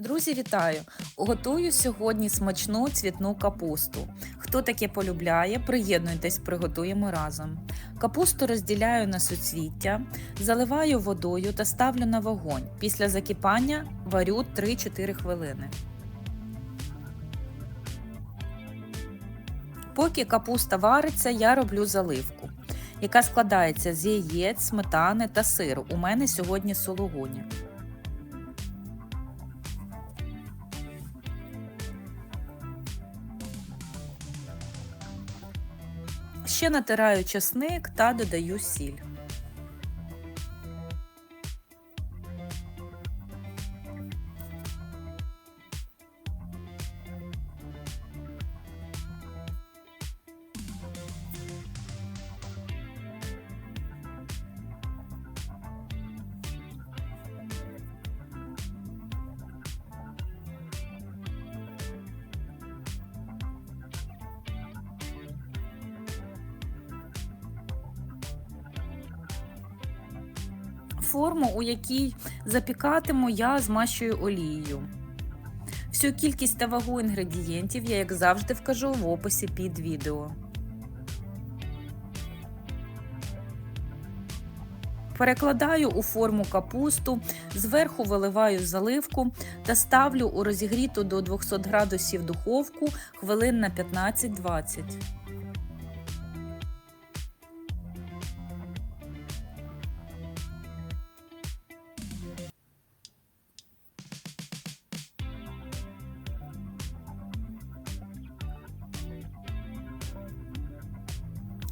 Друзі, вітаю! Готую сьогодні смачну цвітну капусту. Хто таке полюбляє, приєднуйтесь, приготуємо разом. Капусту розділяю на суцвіття, заливаю водою та ставлю на вогонь. Після закипання варю 3-4 хвилини. Поки капуста вариться, я роблю заливку, яка складається з яєць, сметани та сиру. У мене сьогодні сологуні. Ще натираю чесник та додаю сіль. Форму, у якій запікатиму, я змащую олією. Всю кількість та вагу інгредієнтів я, як завжди, вкажу в описі під відео. Перекладаю у форму капусту, зверху виливаю заливку та ставлю у розігріту до 200 градусів духовку хвилин на 15-20.